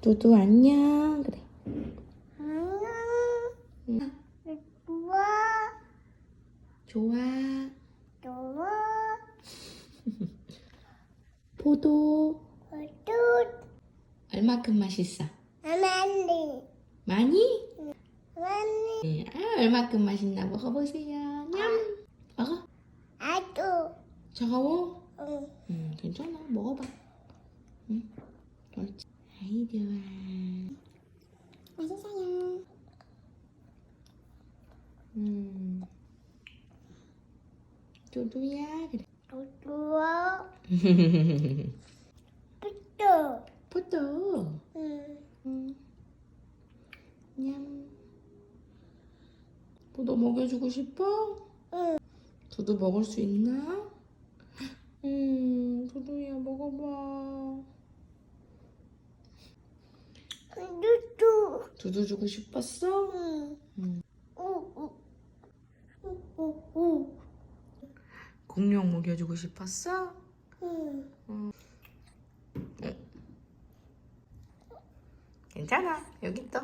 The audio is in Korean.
두두 안녕. 그래. 안녕. 좋아. 좋아. 좋아. 포도. 어두. 얼마큼 맛있어? 아만리. 많이? 아만리. 네. 아, 얼마큼 맛있나 먹어보세요. 냠. 먹어. 아두. 차가워? 응. 응, 괜찮아. 먹어봐. 응. 옳지. 아이, 좋아. 맛있어요. 음. 두두야. 그래. 좋아. 뿌뚜. 포도. 응. 음. 냠. 포도 먹여주고 싶어? 응. 두두 먹을 수 있나? 음, 두두야 먹어봐. 두두 주고 싶었어? 응. 우. 우. 우. 공룡 먹여주고 싶었어? 응. 괜찮아. 여기 있어.